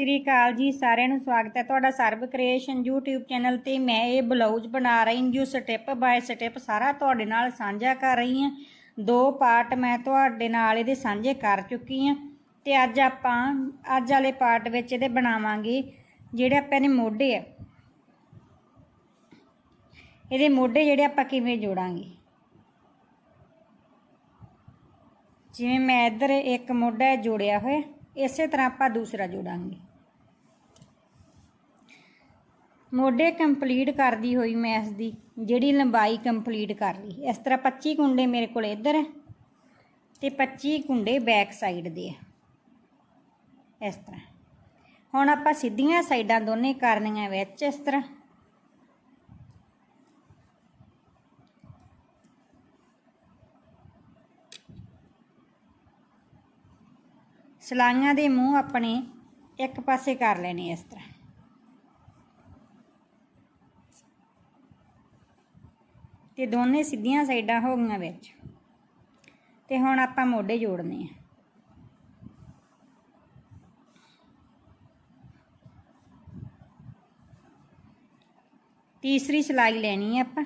ਸ੍ਰੀ ਅਕਾਲ ਜੀ ਸਾਰਿਆਂ ਨੂੰ ਸਵਾਗਤ ਹੈ ਤੁਹਾਡਾ ਸਰਬ ਕ੍ਰੀਏਸ਼ਨ YouTube ਚੈਨਲ ਤੇ। ਮੈਂ ਇਹ ਬਲਾਊਜ਼ ਬਣਾ ਰਹੀ ਹਾਂ, ਜੋ ਸਟੈਪ ਬਾਏ ਸਟੈਪ ਸਾਰਾ ਤੁਹਾਡੇ ਨਾਲ ਸਾਂਝਾ ਕਰ ਰਹੀ ਹਾਂ। ਦੋ ਪਾਰਟ ਮੈਂ ਤੁਹਾਡੇ ਨਾਲ ਇਹਦੇ ਸਾਂਝੇ ਕਰ ਚੁੱਕੀ ਹਾਂ ਤੇ ਅੱਜ ਆਪਾਂ, ਅੱਜ ਵਾਲੇ ਪਾਰਟ ਵਿੱਚ ਇਹਦੇ ਬਣਾਵਾਂਗੇ ਜਿਹੜੇ ਆਪਾਂ ਇਹਦੇ ਮੋਢੇ ਆ। ਇਹਦੇ ਮੋਢੇ ਜਿਹੜੇ ਆਪਾਂ ਕਿਵੇਂ ਜੋੜਾਂਗੇ? ਜਿਵੇਂ ਮੈਂ ਇੱਧਰ ਇੱਕ ਮੋਢਾ ਜੋੜਿਆ ਹੋਇਆ, ਇਸੇ ਤਰ੍ਹਾਂ ਆਪਾਂ ਦੂਸਰਾ ਜੋੜਾਂਗੇ। ਮੋਢੇ ਕੰਪਲੀਟ ਕਰਦੀ ਹੋਈ ਮੈਂ ਇਸ ਦੀ ਜਿਹੜੀ ਲੰਬਾਈ ਕੰਪਲੀਟ ਕਰ ਲਈ। ਇਸ ਤਰ੍ਹਾਂ 25 ਕੁੰਡੇ ਮੇਰੇ ਕੋਲ ਇੱਧਰ ਹੈ ਤੇ 25 ਕੁੰਡੇ ਬੈਕ ਸਾਈਡ ਦੇ ਆ। ਇਸ ਤਰ੍ਹਾਂ। ਹੁਣ ਆਪਾਂ ਸਿੱਧੀਆਂ ਸਾਈਡਾਂ ਦੋਨੇ ਕਰਨੀਆਂ ਵਿੱਚ ਇਸ ਤਰ੍ਹਾਂ। ਸਲਾਈਆਂ ਦੇ ਮੂੰਹ ਆਪਣੇ ਇੱਕ ਪਾਸੇ ਕਰ ਲੈਣੇ ਇਸ ਤਰ੍ਹਾਂ। ਤੇ ਦੋਨੇ ਸਿੱਧੀਆਂ ਸਾਈਡਾਂ ਹੋ ਗਈਆਂ ਵਿੱਚ। ਤੇ ਹੁਣ ਆਪਾਂ ਮੋਢੇ ਜੋੜਨੇ ਆ। ਤੀਸਰੀ ਸਿਲਾਈ ਲੈਣੀ ਹੈ ਆਪਾਂ।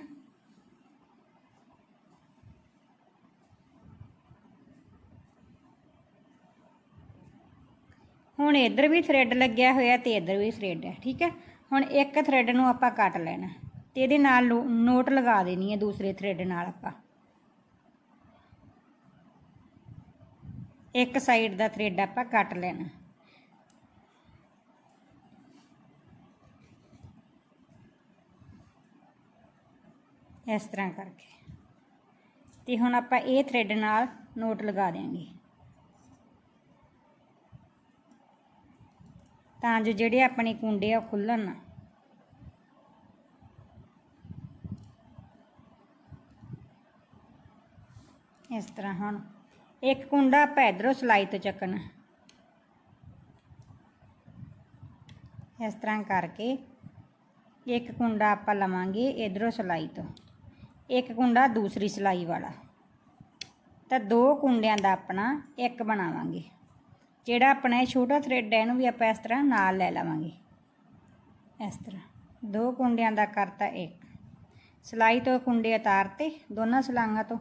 ਹੁਣ ਇੱਧਰ ਵੀ ਥ੍ਰੈਡ ਲੱਗਿਆ ਹੋਇਆ ਤੇ ਇੱਧਰ ਵੀ ਥ੍ਰੈਡ ਹੈ ਠੀਕ ਹੈ ਹੁਣ ਇੱਕ ਥ੍ਰੈਡ ਨੂੰ ਆਪਾਂ ਕੱਟ ਲੈਣਾ। ਤੇ ਇਹਦੇ ਨਾਲ ਲੋ- ਨੋਟ ਲਗਾ ਦੇਣੀ ਹੈ ਦੂਸਰੇ ਥ੍ਰੈਡ ਨਾਲ ਆਪਾਂ। ਇੱਕ ਸਾਈਡ ਦਾ ਥ੍ਰੈਡ ਆਪਾਂ ਕੱਟ ਲੈਣਾ। ਇਸ ਤਰ੍ਹਾਂ ਕਰਕੇ। ਤੇ ਹੁਣ ਆਪਾਂ ਇਹ ਥ੍ਰੈਡ ਨਾਲ ਨੋਟ ਲਗਾ ਦੇਵਾਂਗੇ ਤਾਂ ਜੋ ਜਿਹੜੇ ਆਪਣੇ ਕੁੰਡੇ ਆ ਉਹ ਖੁੱਲਣ ਨਾ। ਇਸ ਤਰ੍ਹਾਂ ਹੁਣ। ਇੱਕ ਕੁੰਡਾ ਆਪਾਂ ਇਧਰੋਂ ਸਲਾਈ ਤੋਂ ਚੱਕਣਾ। ਇਸ ਤਰ੍ਹਾਂ ਕਰਕੇ ਇੱਕ ਕੁੰਡਾ ਆਪਾਂ ਲਵਾਂਗੇ ਇਧਰੋਂ ਸਲਾਈ ਤੋਂ। ਇੱਕ ਕੁੰਡਾ ਦੂਸਰੀ ਸਲਾਈ ਵਾਲਾ। ਤਾਂ ਦੋ ਕੁੰਡਿਆਂ ਦਾ ਆਪਣਾ ਇੱਕ ਬਣਾਵਾਂਗੇ। ਜਿਹੜਾ ਆਪਣਾ ਇਹ ਛੋਟਾ ਥ੍ਰੈਡ ਹੈ, ਇਹਨੂੰ ਵੀ ਆਪਾਂ ਇਸ ਤਰ੍ਹਾਂ ਨਾਲ ਲੈ ਲਵਾਂਗੇ। ਇਸ ਤਰ੍ਹਾਂ। ਦੋ ਕੁੰਡਿਆਂ ਦਾ ਕਰਤਾ ਇੱਕ। ਸਲਾਈ ਤੋਂ ਕੁੰਡੇ ਉਤਾਰਤੇ, ਦੋਨਾਂ ਸਲਾਈਆਂ ਤੋਂ।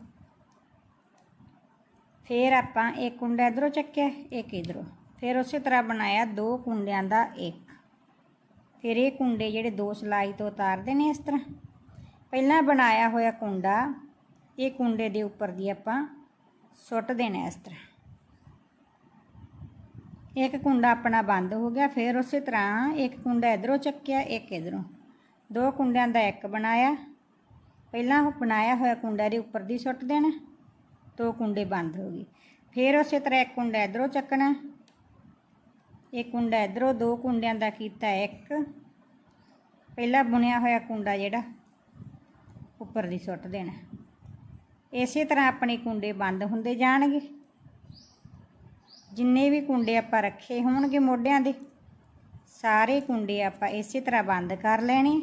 ਫਿਰ ਆਪਾਂ ਇੱਕ ਕੁੰਡਾ ਇਧਰੋਂ ਚੱਕਿਆ, ਇੱਕ ਇਧਰੋਂ। ਫਿਰ ਉਸੇ ਤਰ੍ਹਾਂ ਬਣਾਇਆ ਦੋ ਕੁੰਡਿਆਂ ਦਾ ਇੱਕ। ਫਿਰ ਇਹ ਕੁੰਡੇ ਜਿਹੜੇ ਦੋ ਸਲਾਈ ਤੋਂ ਉਤਾਰਦੇ ਨੇ ਇਸ ਤਰ੍ਹਾਂ। ਪਹਿਲਾਂ ਬਣਾਇਆ ਹੋਇਆ ਕੁੰਡਾ, ਇਹ ਕੁੰਡੇ ਦੇ ਉੱਪਰ ਦੀ ਆਪਾਂ ਸੁੱਟ ਦੇਣਾ ਇਸ ਤਰ੍ਹਾਂ। ਇੱਕ ਕੁੰਡਾ ਆਪਣਾ ਬੰਦ ਹੋ ਗਿਆ, ਫਿਰ ਉਸੇ ਤਰ੍ਹਾਂ ਇੱਕ ਕੁੰਡਾ ਇਧਰੋਂ ਚੱਕਿਆ, ਇੱਕ ਇਧਰੋਂ। ਦੋ ਕੁੰਡਿਆਂ ਦਾ ਇੱਕ ਬਣਾਇਆ। ਪਹਿਲਾਂ ਉਹ ਬਣਾਇਆ ਹੋਇਆ ਕੁੰਡਾ ਦੇ ਉੱਪਰ ਦੀ ਸੁੱਟ ਦੇਣਾ। ਦੋ ਕੁੰਡੇ ਬੰਦ ਹੋ ਗਏ। ਫਿਰ ਉਸੇ ਤਰ੍ਹਾਂ ਇੱਕ ਕੁੰਡਾ ਇਧਰੋਂ ਚੱਕਣਾ। ਇਹ ਕੁੰਡਾ ਇਧਰੋਂ ਦੋ ਕੁੰਡਿਆਂ ਦਾ ਕੀਤਾ ਇੱਕ। ਪਹਿਲਾਂ ਬੁਣਿਆ ਹੋਇਆ ਕੁੰਡਾ ਜਿਹੜਾ, ਉੱਪਰ ਦੀ ਸੁੱਟ ਦੇਣਾ। ਇਸੇ ਤਰ੍ਹਾਂ ਆਪਣੇ ਕੁੰਡੇ ਬੰਦ ਹੁੰਦੇ ਜਾਣਗੇ। ਜਿੰਨੇ ਵੀ ਕੁੰਡੇ ਆਪਾਂ ਰੱਖੇ ਹੋਣਗੇ ਮੋਢਿਆਂ ਦੇ, ਸਾਰੇ ਕੁੰਡੇ ਆਪਾਂ ਇਸੇ ਤਰ੍ਹਾਂ ਬੰਦ ਕਰ ਲੈਣੇ।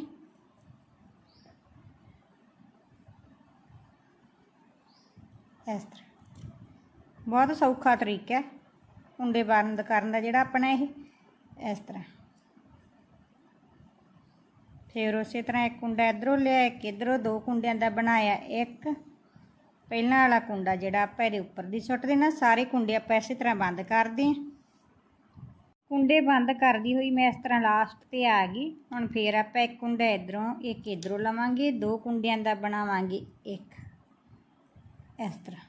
ਇਸ ਤਰ੍ਹਾਂ। ਬਹੁਤ ਸੌਖਾ ਤਰੀਕਾ ਹੈ ਕੁੰਡੇ ਬੰਦ ਕਰਨ ਦਾ ਜਿਹੜਾ ਆਪਣਾ ਇਹ, ਇਸ ਤਰ੍ਹਾਂ। ਫਿਰ ਉਸੇ ਤਰ੍ਹਾਂ ਇੱਕ ਕੁੰਡਾ ਇਧਰੋਂ ਲਿਆ, ਇੱਕ ਇਧਰੋਂ ਦੋ ਕੁੰਡਿਆਂ ਦਾ ਬਣਾਇਆ, ਇੱਕ ਪਹਿਲਾਂ ਵਾਲਾ ਕੁੰਡਾ ਜਿਹੜਾ ਆਪਾਂ ਇਹਦੇ ਉੱਪਰ ਦੀ ਸੁੱਟ ਦੇਣਾ, ਸਾਰੇ ਕੁੰਡੇ ਆਪਾਂ ਇਸੇ ਤਰ੍ਹਾਂ ਬੰਦ ਕਰਦੇ ਹਾਂ ਕੁੰਡੇ ਬੰਦ ਕਰਦੀ ਹੋਈ ਮੈਂ ਇਸ ਤਰ੍ਹਾਂ ਲਾਸਟ ਤੇ ਆ ਗਈ। ਹੁਣ ਫੇਰ ਆਪਾਂ ਇੱਕ ਕੁੰਡਾ ਇਧਰੋਂ, ਇੱਕ ਇਧਰੋਂ ਲਵਾਂਗੇ, ਦੋ ਕੁੰਡਿਆਂ ਦਾ ਬਣਾਵਾਂਗੇ, ਇੱਕ। ਇਸ ਤਰ੍ਹਾਂ।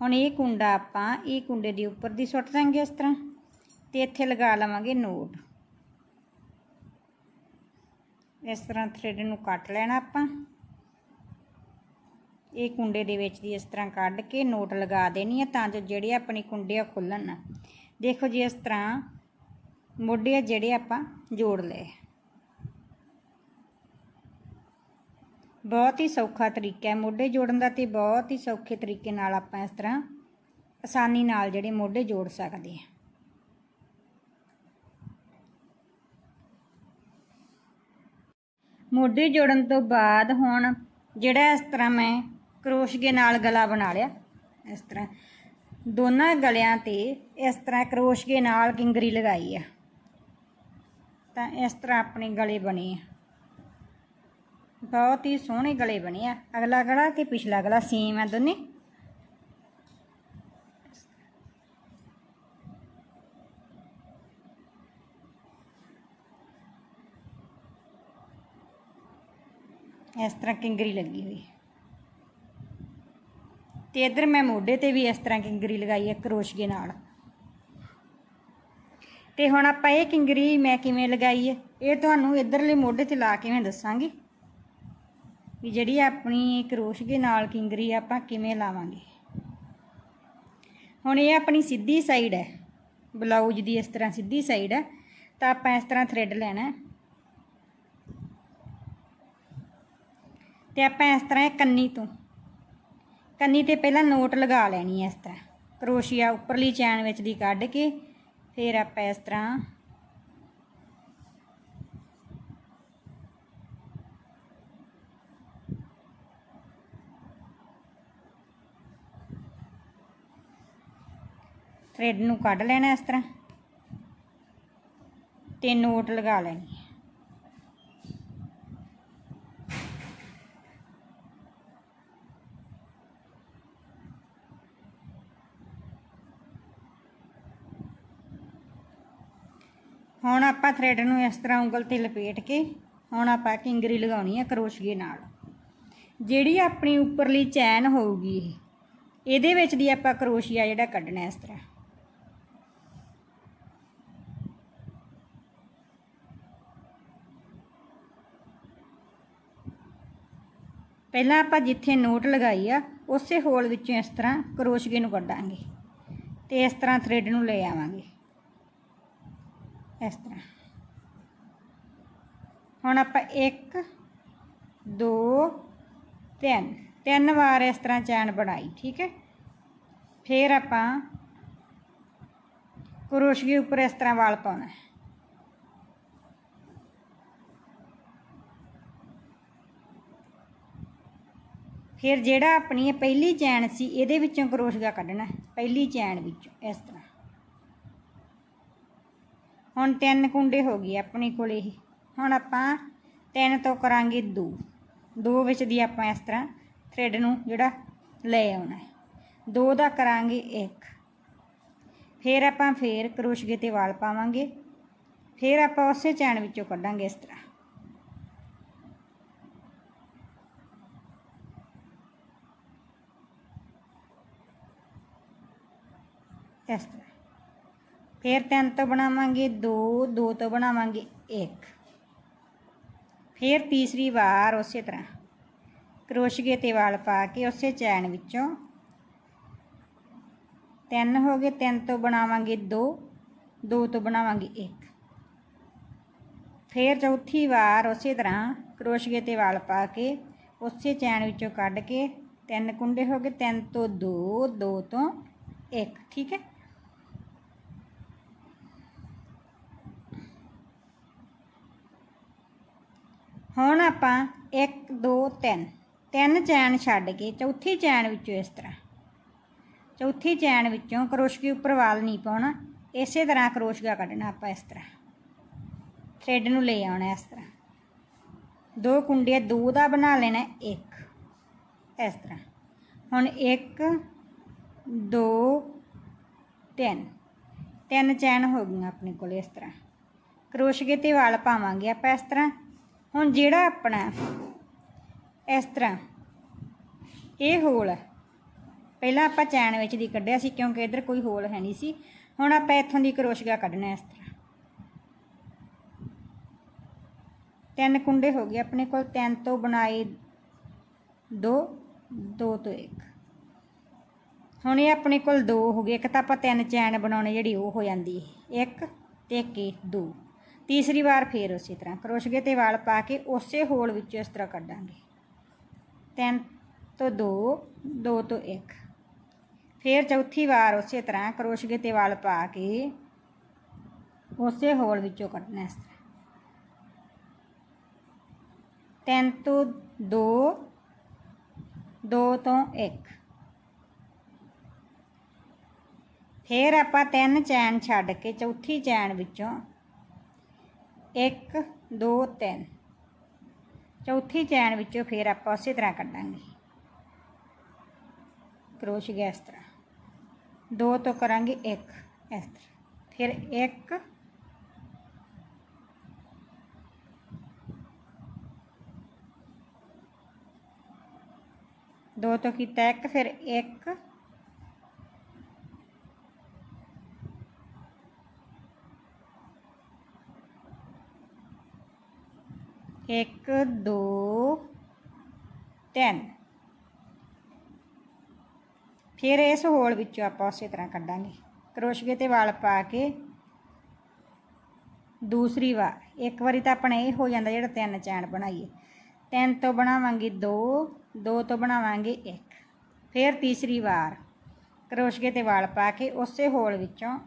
ਹੁਣ ਇਹ ਕੁੰਡਾ ਆਪਾਂ ਇਹ ਕੁੰਡੇ ਦੇ ਉੱਪਰ ਦੀ ਸੁੱਟ ਦਾਂਗੇ ਇਸ ਤਰ੍ਹਾਂ ਤੇ ਇੱਥੇ ਲਗਾ ਲਵਾਂਗੇ ਨੋਟ। ਇਸ ਤਰ੍ਹਾਂ ਥ੍ਰੈਡ ਨੂੰ ਕੱਟ ਲੈਣਾ ਆਪਾਂ। ਇਹ ਕੁੰਡੇ ਦੇ ਵਿੱਚ ਦੀ ਇਸ ਤਰ੍ਹਾਂ ਕੱਢ ਕੇ ਨੋਟ ਲਗਾ ਦੇਣੀ ਹੈ ਤਾਂ ਜੋ ਜਿਹੜੇ ਆਪਣੇ ਕੁੰਡੇ ਆ ਖੁੱਲਣ ਨਾ। ਦੇਖੋ ਜੀ ਇਸ ਤਰ੍ਹਾਂ ਮੋਢੇ ਆ ਜਿਹੜੇ ਆਪਾਂ ਜੋੜ ਲਏ। ਬਹੁਤ ਹੀ ਸੌਖਾ ਤਰੀਕਾ ਹੈ ਮੋਢੇ ਜੋੜਨ ਦਾ ਤੇ ਬਹੁਤ ਹੀ ਸੌਖੇ ਤਰੀਕੇ ਨਾਲ ਆਪਾਂ ਇਸ ਤਰ੍ਹਾਂ ਆਸਾਨੀ ਨਾਲ ਜਿਹੜੇ ਮੋਢੇ ਜੋੜ ਸਕਦੇ ਹਾਂ। ਮੋਢੇ ਜੋੜਨ ਤੋਂ ਬਾਅਦ ਹੁਣ ਜਿਹੜਾ ਇਸ ਤਰ੍ਹਾਂ ਮੈਂ ਕਰੋਸ਼ੀਏ ਨਾਲ ਗਲਾ ਬਣਾ ਲਿਆ, ਇਸ ਤਰ੍ਹਾਂ ਦੋਨਾਂ ਗਲਿਆਂ ਤੇ ਇਸ ਤਰ੍ਹਾਂ ਕਰੋਸ਼ੀਏ ਨਾਲ ਕਿੰਗਰੀ ਲਗਾਈ ਆ, ਤਾਂ ਇਸ ਤਰ੍ਹਾਂ ਆਪਣੇ ਗਲੇ ਬਣੇ ਆ। ਬਹੁਤ ਹੀ ਸੋਹਣੇ ਗਲੇ ਬਣੇ ਆ। ਅਗਲਾ ਗਲਾ ਤੇ ਪਿਛਲਾ ਗਲਾ ਸੇਮ ਆ ਦੋਨੇ। ਇਸ ਤਰ੍ਹਾਂ ਕਿੰਗਰੀ ਲੱਗੀ ਹੋਈ। ਤੇ ਇਧਰ ਮੈਂ ਮੋਢੇ ਤੇ ਵੀ ਇਸ ਤਰ੍ਹਾਂ ਕਿੰਗਰੀ ਲਗਾਈ ਹੈ ਕਰੋਸ਼ੀਏ ਨਾਲ। ਤੇ ਹੁਣ ਆਪਾਂ ਇਹ ਕਿੰਗਰੀ ਮੈਂ ਕਿਵੇਂ ਲਗਾਈ ਹੈ ਇਹ ਤੁਹਾਨੂੰ ਇਧਰਲੇ ਮੋਢੇ ਤੇ ਲਾ ਕੇ ਮੈਂ ਦੱਸਾਂਗੀ। ਵੀ ਜਿਹੜੀ ਆਪਣੀ ਕਰੋਸ਼ੀਏ ਨਾਲ ਕਿੰਗਰੀ ਆਪਾਂ ਕਿਵੇਂ ਲਾਵਾਂਗੇ? ਹੁਣ ਇਹ ਆਪਣੀ ਸਿੱਧੀ ਸਾਈਡ ਹੈ। ਬਲਾਊਜ਼ ਦੀ ਇਸ ਤਰ੍ਹਾਂ ਸਿੱਧੀ ਸਾਈਡ ਹੈ। ਤਾਂ ਆਪਾਂ ਇਸ ਤਰ੍ਹਾਂ ਥ੍ਰੈਡ ਲੈਣਾ ਹੈ। ਤੇ ਆਪਾਂ ਇਸ ਤਰ੍ਹਾਂ ਇਹ ਕੰਨੀ ਤੋਂ, ਕੰਨੀ ਤੇ ਪਹਿਲਾਂ ਨੋਟ ਲਗਾ ਲੈਣੀ ਹੈ ਇਸ ਤਰ੍ਹਾਂ। ਕਰੋਸ਼ੀਆ ਉੱਪਰਲੀ ਚੈਨ ਵਿੱਚ ਦੀ ਕੱਢ ਕੇ, ਫਿਰ ਆਪਾਂ ਇਸ ਤਰ੍ਹਾਂ ਥ੍ਰੈਡ ਨੂੰ ਕੱਢ ਲੈਣਾ ਇਸ ਤਰ੍ਹਾਂ। ਤੇ ਨੋਟ ਲਗਾ ਲੈਣੀ ਹੁਣ ਆਪਾਂ ਥ੍ਰੈਡ ਨੂੰ ਇਸ ਤਰ੍ਹਾਂ ਉਂਗਲ ਤੇ ਲਪੇਟ ਕੇ, ਹੁਣ ਆਪਾਂ ਕਿੰਗਰੀ ਲਗਾਉਣੀ ਹੈ ਕਰੋਸ਼ੀਏ ਨਾਲ। ਜਿਹੜੀ ਆਪਣੀ ਉੱਪਰਲੀ ਚੈਨ ਹੋਊਗੀ ਇਹਦੇ ਵਿੱਚ ਦੀ ਆਪਾਂ ਕਰੋਸ਼ੀਆ ਜਿਹੜਾ ਕੱਢਣਾ ਇਸ ਤਰ੍ਹਾਂ। ਪਹਿਲਾਂ ਆਪਾਂ ਜਿੱਥੇ ਨੋਟ ਲਗਾਈ ਆ, ਉਸੇ ਹੋਲ ਵਿੱਚੋਂ ਇਸ ਤਰ੍ਹਾਂ ਕਰੋਸ਼ੀਏ ਨੂੰ ਕੱਢਾਂਗੇ ਤੇ ਇਸ ਤਰ੍ਹਾਂ ਥ੍ਰੈਡ ਨੂੰ ਲੈ ਆਵਾਂਗੇ। ਇਸ ਤਰ੍ਹਾਂ। ਹੁਣ ਆਪਾਂ 1 2 3 ਤਿੰਨ ਵਾਰ ਇਸ ਤਰ੍ਹਾਂ ਚੈਨ ਬਣਾਈ, ਠੀਕ ਹੈ? ਫਿਰ ਆਪਾਂ ਕਰੋਸ਼ੀਏ ਉੱਪਰ ਇਸ ਤਰ੍ਹਾਂ ਵਾਲ ਪਾਉਣਾ ਫਿਰ ਜਿਹੜਾ ਆਪਣੀ ਇਹ ਪਹਿਲੀ ਚੈਨ ਸੀ, ਇਹਦੇ ਵਿੱਚੋਂ ਕਰੋਸ਼ੀਆ ਕੱਢਣਾ ਪਹਿਲੀ ਚੈਨ ਵਿੱਚੋਂ, ਇਸ ਤਰ੍ਹਾਂ। ਹੁਣ ਤਿੰਨ ਕੁੰਡੇ ਹੋ ਗਏ ਆਪਣੇ ਕੋਲ ਇਹ। ਹੁਣ ਆਪਾਂ ਤਿੰਨ ਤੋਂ ਕਰਾਂਗੇ ਦੋ। ਦੋ ਵਿੱਚ ਦੀ ਆਪਾਂ ਇਸ ਤਰ੍ਹਾਂ ਥ੍ਰੈਡ ਨੂੰ ਜਿਹੜਾ ਲੈ ਆਉਣਾ ਦੋ ਦਾ ਕਰਾਂਗੇ ਇੱਕ। ਫਿਰ ਆਪਾਂ ਫੇਰ ਕਰੋਸ਼ੀਏ ਤੇ ਵਾਲ ਪਾਵਾਂਗੇ। ਫਿਰ ਆਪਾਂ ਉਸੇ ਚੈਨ ਵਿੱਚੋਂ ਕੱਢਾਂਗੇ ਇਸ ਤਰ੍ਹਾਂ। ਇਸ ਤਰ੍ਹਾਂ। ਫਿਰ ਤਿੰਨ ਤੋਂ ਬਣਾਵਾਂਗੇ ਦੋ ਦੋ ਤੋਂ ਬਣਾਵਾਂਗੇ ਇੱਕ। ਫਿਰ ਤੀਸਰੀ ਵਾਰ ਉਸੇ ਤਰ੍ਹਾਂ। ਕਰੋਸ਼ੀਏ ਤੇ ਵਾਲ ਪਾ ਕੇ ਉਸੇ ਚੈਨ ਵਿੱਚੋਂ ਤਿੰਨ ਹੋ ਗਏ, ਤਿੰਨ ਤੋਂ ਬਣਾਵਾਂਗੇ ਦੋ ਦੋ ਤੋਂ ਬਣਾਵਾਂਗੇ ਇੱਕ। ਫਿਰ ਚੌਥੀ ਵਾਰ ਉਸੇ ਤਰ੍ਹਾਂ ਕਰੋਸ਼ੀਏ ਤੇ ਵਾਲ ਪਾ ਕੇ ਉਸੇ ਚੈਨ ਵਿੱਚੋਂ ਕੱਢ ਕੇ ਤਿੰਨ ਕੁੰਡੇ ਹੋ ਗਏ, ਤਿੰਨ ਤੋਂ ਦੋ ਦੋ ਤੋਂ ਇੱਕ। ਠੀਕ ਹੈ? ਹੁਣ ਆਪਾਂ 1 2 3 ਤਿੰਨ ਚੈਨ ਛੱਡ ਕੇ ਚੌਥੀ ਚੈਨ ਵਿੱਚੋਂ ਇਸ ਤਰ੍ਹਾਂ। ਚੌਥੀ ਚੈਨ ਵਿੱਚੋਂ ਕਰੋਸ਼ੀਏ ਉੱਪਰ ਵਾਲ ਨਹੀਂ ਪਾਉਣਾ। ਇਸੇ ਤਰ੍ਹਾਂ ਕਰੋਸ਼ਗਾ ਕੱਢਣਾ ਆਪਾਂ ਇਸ ਤਰ੍ਹਾਂ। ਥ੍ਰੈਡ ਨੂੰ ਲੈ ਆਉਣਾ ਇਸ ਤਰ੍ਹਾਂ। ਦੋ ਕੁੰਡੀਆਂ ਦੋ ਦਾ ਬਣਾ ਲੈਣਾ ਇੱਕ। ਇਸ ਤਰ੍ਹਾਂ। ਹੁਣ 1 2 3 ਤਿੰਨ ਚੈਨ ਹੋ ਗਈਆਂ ਆਪਣੇ ਕੋਲ ਇਸ ਤਰ੍ਹਾਂ। ਕਰੋਸ਼ਗੇ ਤੇ ਵਾਲ ਪਾਵਾਂਗੇ ਆਪਾਂ ਇਸ ਤਰ੍ਹਾਂ। ਹੁਣ ਜਿਹੜਾ ਆਪਣਾ ਇਸ ਤਰ੍ਹਾਂ ਇਹ ਹੋਲ ਹੈ ਪਹਿਲਾਂ ਆਪਾਂ ਚੈਨ ਵਿੱਚ ਦੀ ਕੱਢਿਆ ਸੀ ਕਿਉਂਕਿ ਇੱਧਰ ਕੋਈ ਹੋਲ ਹੈ ਨਹੀਂ ਸੀ। ਹੁਣ ਆਪਾਂ ਇੱਥੋਂ ਦੀ ਕਰੋਸ਼ੀਆ ਕੱਢਣਾ ਇਸ ਤਰ੍ਹਾਂ। ਤਿੰਨ ਕੁੰਡੇ ਹੋ ਗਏ ਆਪਣੇ ਕੋਲ, ਤਿੰਨ ਤੋਂ ਬਣਾਏ ਦੋ ਦੋ ਤੋਂ ਇੱਕ। ਹੁਣ ਇਹ ਆਪਣੇ ਕੋਲ ਦੋ ਹੋ ਗਏ, ਇੱਕ ਤਾਂ ਆਪਾਂ ਤਿੰਨ ਚੈਨ ਬਣਾਉਣੇ ਜਿਹੜੀ ਉਹ ਹੋ ਜਾਂਦੀ ਇੱਕ ਤੇ ਇੱਕ ਇਹ ਦੋ। ਤੀਸਰੀ ਵਾਰ ਫੇਰ ਉਸੇ ਤਰ੍ਹਾਂ ਕਰੋਸ਼ਗੇ ਤੇ ਵਾਲ ਪਾ ਕੇ ਉਸੇ ਹੋਲ ਵਿੱਚੋਂ ਇਸ ਤਰ੍ਹਾਂ ਕੱਢਾਂਗੇ। ਤਿੰਨ ਤੋਂ ਦੋ ਦੋ ਤੋਂ ਇੱਕ। ਫੇਰ ਚੌਥੀ ਵਾਰ ਉਸੇ ਤਰ੍ਹਾਂ ਕਰੋਸ਼ਗੇ ਤੇ ਵਾਲ ਪਾ ਕੇ ਉਸੇ ਹੋਲ ਵਿੱਚੋਂ ਕੱਢਣਾ ਇਸ ਤਰ੍ਹਾਂ। ਤਿੰਨ ਤੋਂ ਦੋ ਦੋ ਤੋਂ ਇੱਕ। ਫੇਰ ਆਪਾਂ ਤਿੰਨ ਚੈਨ ਛੱਡ ਕੇ ਚੌਥੀ ਚੈਨ ਵਿੱਚੋਂ 1 2 3 ਚੌਥੀ ਚੈਨ ਵਿੱਚੋਂ ਫਿਰ ਆਪਾਂ ਉਸੇ ਤਰ੍ਹਾਂ ਕੱਢਾਂਗੇ। ਕਰੋਸ਼ੀਆ ਇਸ ਤਰ੍ਹਾਂ। ਦੋ ਤੋਂ ਕਰਾਂਗੇ ਇੱਕ, ਇਸ ਤਰ੍ਹਾਂ। ਫਿਰ ਇੱਕ, ਦੋ ਤੋਂ ਕੀਤਾ ਇੱਕ, ਫਿਰ ਇੱਕ ਇੱਕ, ਦੋ, ਤਿੰਨ। ਫਿਰ ਇਸ ਹੋਲ ਵਿੱਚੋਂ ਆਪਾਂ ਉਸੇ ਤਰ੍ਹਾਂ ਕੱਢਾਂਗੇ। ਕਰੋਸ਼ੀਏ ਤੇ ਵਾਲ ਪਾ ਕੇ ਦੂਸਰੀ ਵਾਰ। ਇੱਕ ਵਾਰੀ ਤਾਂ ਆਪਣਾ ਇਹ ਹੋ ਜਾਂਦਾ ਜਿਹੜਾ ਤਿੰਨ ਚੈਨ ਬਣਾਈਏ। ਤਿੰਨ ਤੋਂ ਬਣਾਵਾਂਗੇ ਦੋ ਦੋ ਤੋਂ ਬਣਾਵਾਂਗੇ ਇੱਕ। ਫਿਰ ਤੀਸਰੀ ਵਾਰ ਕਰੋਸ਼ੀਏ ਤੇ ਵਾਲ ਪਾ ਕੇ ਉਸੇ ਹੋਲ ਵਿੱਚੋਂ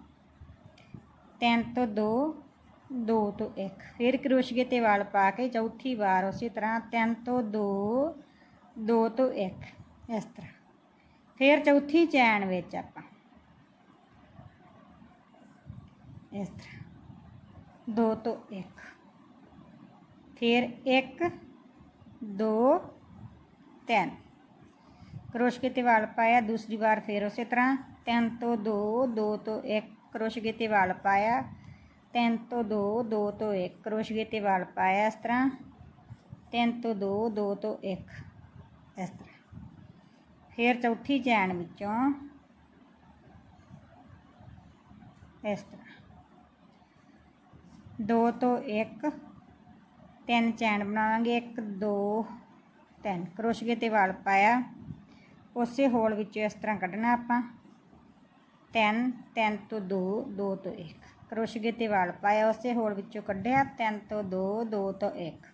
ਤਿੰਨ ਤੋਂ ਦੋ ਦੋ ਤੋਂ ਇੱਕ ਫਿਰ ਕਰੋਸ਼ੀਏ ਤੇ ਵਾਲ ਪਾ ਕੇ ਚੌਥੀ ਵਾਰ ਉਸੇ ਤਰ੍ਹਾਂ ਤਿੰਨ ਤੋਂ ਦੋ ਦੋ ਤੋਂ ਇੱਕ ਇਸ ਤਰ੍ਹਾਂ ਫਿਰ ਚੌਥੀ ਚੈਨ ਵਿੱਚ ਆਪਾਂ ਇਸ ਤਰ੍ਹਾਂ ਦੋ ਤੋਂ ਇੱਕ ਫਿਰ ਇੱਕ ਦੋ ਤਿੰਨ ਕਰੋਸ਼ੀਏ ਤੇ ਵਾਲ ਪਾਇਆ ਦੂਸਰੀ ਵਾਰ ਫਿਰ ਉਸੇ ਤਰ੍ਹਾਂ ਤਿੰਨ ਤੋਂ ਦੋ ਦੋ ਤੋਂ ਇੱਕ ਕਰੋਸ਼ੀਏ ਤੇ ਵਾਲ ਪਾਇਆ ਤਿੰਨ ਤੋਂ ਦੋ ਦੋ ਤੋਂ ਇੱਕ। ਕਰੋਸ਼ੀਏ ਤੇ ਵਾਲ ਪਾਇਆ ਇਸ ਤਰ੍ਹਾਂ। ਤਿੰਨ ਤੋਂ ਦੋ ਦੋ ਤੋਂ ਇੱਕ। ਇਸ ਤਰ੍ਹਾਂ। ਫਿਰ ਚੌਥੀ ਚੈਨ ਵਿੱਚੋਂ ਇਸ ਤਰ੍ਹਾਂ। ਦੋ ਤੋਂ ਇੱਕ। ਤਿੰਨ ਚੈਨ ਬਣਾਵਾਂਗੇ। ਇੱਕ, ਦੋ, ਤਿੰਨ। ਕਰੋਸ਼ੀਏ ਤੇ ਵਾਲ ਪਾਇਆ। ਉਸੇ ਹੋਲ ਵਿੱਚੋਂ ਇਸ ਤਰ੍ਹਾਂ ਕੱਢਣਾ ਆਪਾਂ। ਤਿੰਨ ਤਿੰਨ ਤੋਂ ਦੋ ਦੋ ਤੋਂ ਇੱਕ। ਕਰੋਸ਼ੀਏ ਤੇ ਵਾਲ ਪਾਇਆ, ਉਸੇ ਹੋਲ ਵਿੱਚੋਂ ਕੱਢਿਆ, ਤਿੰਨ ਤੋਂ ਦੋ ਦੋ ਤੋਂ ਇੱਕ।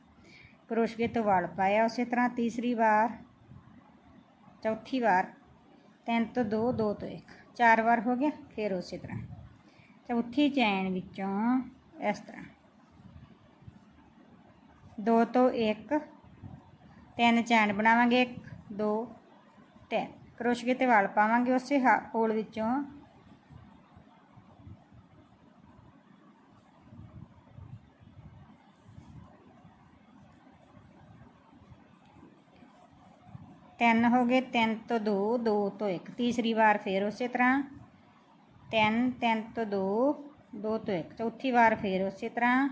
ਕਰੋਸ਼ੀਏ ਤੋਂ ਵਾਲ ਪਾਇਆ, ਉਸੇ ਤਰ੍ਹਾਂ ਤੀਸਰੀ ਵਾਰ, ਚੌਥੀ ਵਾਰ, ਤਿੰਨ ਤੋਂ ਦੋ ਦੋ ਤੋਂ ਇੱਕ। ਚਾਰ ਵਾਰ ਹੋ ਗਿਆ ਫਿਰ ਉਸੇ ਤਰ੍ਹਾਂ। ਚੌਥੀ ਚੈਨ ਵਿੱਚੋਂ ਇਸ ਤਰ੍ਹਾਂ। ਦੋ ਤੋਂ ਇੱਕ, ਤਿੰਨ ਚੈਨ ਬਣਾਵਾਂਗੇ, ਇੱਕ, ਦੋ, ਤਿੰਨ। ਕਰੋਸ਼ੀਏ ਤੇ ਵਾਲ ਪਾਵਾਂਗੇ, ਉਸੇ ਹਾ- ਹੋਲ ਵਿੱਚੋਂ ਤਿੰਨ ਹੋ ਗਏ, ਤਿੰਨ ਤੋਂ ਦੋ ਦੋ ਤੋਂ ਇੱਕ। ਤੀਸਰੀ ਵਾਰ ਫੇਰ ਉਸੇ ਤਰ੍ਹਾਂ। ਤਿੰਨ ਤਿੰਨ ਤੋਂ ਦੋ ਦੋ ਤੋਂ ਇੱਕ। ਚੌਥੀ ਵਾਰ ਫੇਰ ਉਸੇ ਤਰ੍ਹਾਂ।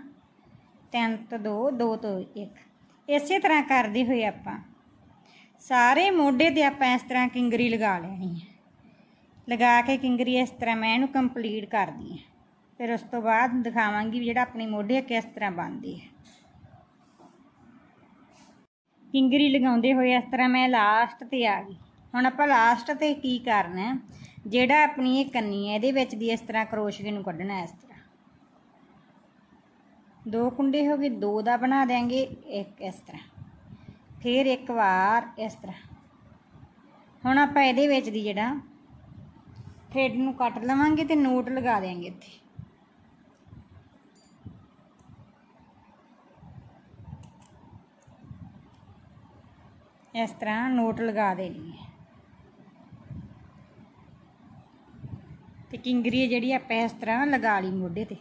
ਤਿੰਨ ਤੋਂ ਦੋ ਦੋ ਤੋਂ ਇੱਕ। ਇਸੇ ਤਰ੍ਹਾਂ ਕਰਦੇ ਹੋਏ ਆਪਾਂ। ਸਾਰੇ ਮੋਢੇ ਤੇ ਆਪਾਂ ਇਸ ਤਰ੍ਹਾਂ ਕਿੰਗਰੀ ਲਗਾ ਲੈਣੀ ਹੈ। ਲਗਾ ਕੇ ਕਿੰਗਰੀ ਇਸ ਤਰ੍ਹਾਂ ਮੈਂ ਇਹਨੂੰ ਕੰਪਲੀਟ ਕਰਦੀ ਹਾਂ। ਫਿਰ ਉਸ ਤੋਂ ਬਾਅਦ ਦਿਖਾਵਾਂਗੀ ਵੀ ਜਿਹੜਾ ਆਪਣੇ ਮੋਢੇ ਕਿਸ ਤਰ੍ਹਾਂ ਬਣਦੀ ਹੈ। ਕਿੰਗਰੀ ਲਗਾਉਂਦੇ ਹੋਏ ਇਸ ਤਰ੍ਹਾਂ ਮੈਂ ਲਾਸਟ ਤੇ ਆ ਗਈ। ਹੁਣ ਆਪਾਂ ਲਾਸਟ ਤੇ ਕੀ ਕਰਨਾ ਹੈ? ਜਿਹੜਾ ਆਪਣੀ ਇਹ ਕੰਨੀ ਹੈ, ਇਹਦੇ ਵਿੱਚ ਦੀ ਇਸ ਤਰ੍ਹਾਂ ਕਰੋਸ਼ੀਏ ਨੂੰ ਕੱਢਣਾ ਇਸ ਤਰ੍ਹਾਂ। ਦੋ ਕੁੰਡੇ ਹੋ ਗਏ, ਦੋ ਦਾ ਬਣਾ ਦੇਾਂਗੇ ਇੱਕ ਇਸ ਤਰ੍ਹਾਂ। ਫਿਰ ਇੱਕ ਵਾਰ ਇਸ ਤਰ੍ਹਾਂ। ਹੁਣ ਆਪਾਂ ਇਹਦੇ ਵਿੱਚ ਦੀ ਜਿਹੜਾ ਥ੍ਰੈਡ ਨੂੰ ਕੱਟ ਲਵਾਂਗੇ ਤੇ ਨੋਟ ਲਗਾ ਦੇਾਂਗੇ ਇੱਥੇ। ਇਸ ਤਰ੍ਹਾਂ ਨੋਟ ਲਗਾ ਦੇਣੀ ਹੈ। ਤੇ ਕਿੰਗਰੀ ਹੈ ਜਿਹੜੀ ਆਪਾਂ ਇਸ ਤਰ੍ਹਾਂ ਲਗਾ ਲਈ ਮੋਢੇ ਤੇ।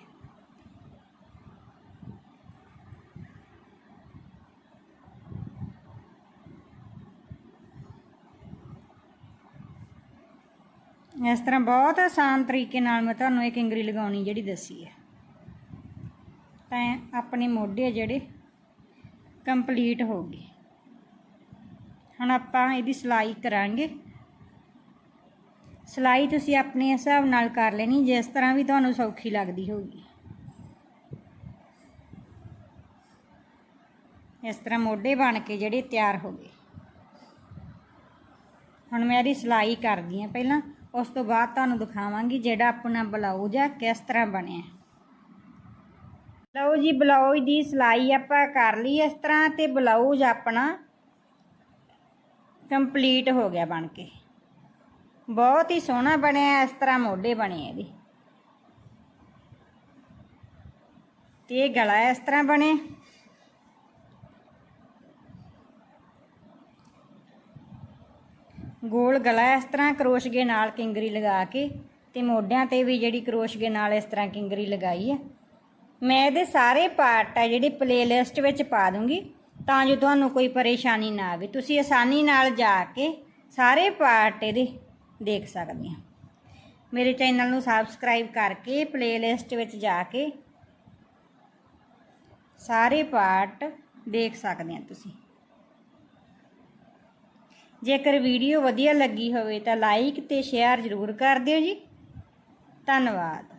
ਇਸ ਤਰ੍ਹਾਂ ਬਹੁਤ ਆਸਾਨ ਤਰੀਕੇ ਨਾਲ ਮੈਂ ਤੁਹਾਨੂੰ ਇਹ ਕਿੰਗਰੀ ਲਗਾਉਣੀ ਜਿਹੜੀ ਦੱਸੀ ਹੈ। ਤਾਂ ਆਪਣੇ ਮੋਢੇ ਜਿਹੜੇ ਕੰਪਲੀਟ ਹੋ ਗਏ। ਹੁਣ ਆਪਾਂ ਇਹਦੀ ਸਿਲਾਈ ਕਰਾਂਗੇ। ਸਿਲਾਈ ਤੁਸੀਂ ਆਪਣੇ ਹਿਸਾਬ ਨਾਲ ਕਰ ਲੈਣੀ, ਜਿਸ ਤਰ੍ਹਾਂ ਵੀ ਤੁਹਾਨੂੰ ਸੌਖੀ ਲੱਗਦੀ ਹੋਊਗੀ। ਇਸ ਤਰ੍ਹਾਂ ਮੋਢੇ ਬਣ ਕੇ ਜਿਹੜੇ ਤਿਆਰ ਹੋ ਗਏ। ਹੁਣ ਮੈਂ ਇਹਦੀ ਸਿਲਾਈ ਕਰਦੀ ਹਾਂ ਪਹਿਲਾਂ, ਉਸ ਤੋਂ ਬਾਅਦ ਤੁਹਾਨੂੰ ਦਿਖਾਵਾਂਗੀ ਜਿਹੜਾ ਆਪਣਾ ਬਲਾਊਜ਼ ਆ, ਕਿਸ ਤਰ੍ਹਾਂ ਬਣਿਆ। ਲਓ ਜੀ, ਬਲਾਊਜ਼ ਦੀ ਸਿਲਾਈ ਆਪਾਂ ਕਰ ਲਈ ਇਸ ਤਰ੍ਹਾਂ ਤੇ ਬਲਾਊਜ਼ ਆਪਣਾ ਕੰਪਲੀਟ ਹੋ ਗਿਆ ਬਣ ਕੇ। ਬਹੁਤ ਹੀ ਸੋਹਣਾ ਬਣਿਆ, ਇਸ ਤਰ੍ਹਾਂ ਮੋਢੇ ਬਣੇ ਇਹਦੇ। ਤੇ ਇਹ ਗਲਾ ਇਸ ਤਰ੍ਹਾਂ ਬਣੇ। ਗੋਲ ਗਲਾ ਇਸ ਤਰ੍ਹਾਂ ਕਰੋਸ਼ਗੇ ਨਾਲ ਕਿੰਗਰੀ ਲਗਾ ਕੇ ਤੇ ਮੋਢਿਆਂ ਤੇ ਵੀ ਜਿਹੜੀ ਕਰੋਸ਼ਗੇ ਨਾਲ ਇਸ ਤਰ੍ਹਾਂ ਕਿੰਗਰੀ ਲਗਾਈ ਹੈ ਮੈਂ ਇਹਦੇ ਸਾਰੇ ਪਾਰਟ ਆ ਜਿਹੜੀ ਪਲੇਲਿਸਟ ਵਿੱਚ ਪਾ ਦੂੰਗੀ। ਤਾਂ ਜੋ ਤੁਹਾਨੂੰ ਕੋਈ ਪਰੇਸ਼ਾਨੀ ਨਾ ਆਵੇ। ਤੁਸੀਂ ਆਸਾਨੀ ਨਾਲ ਜਾ ਕੇ ਸਾਰੇ ਪਾਰਟ ਇਹਦੇ ਦੇਖ ਸਕਦੇ ਆ ਮੇਰੇ ਚੈਨਲ ਨੂੰ ਸਬਸਕ੍ਰਾਈਬ ਕਰਕੇ ਪਲੇਲਿਸਟ ਵਿੱਚ ਜਾ ਕੇ ਸਾਰੇ ਪਾਰਟ ਦੇਖ ਸਕਦੇ ਆ ਤੁਸੀਂ। ਜੇਕਰ ਵੀਡੀਓ ਵਧੀਆ ਲੱਗੀ ਹੋਵੇ ਤਾਂ ਲਾਈਕ ਤੇ ਸ਼ੇਅਰ ਜ਼ਰੂਰ ਕਰ ਦਿਓ ਜੀ। ਧੰਨਵਾਦ।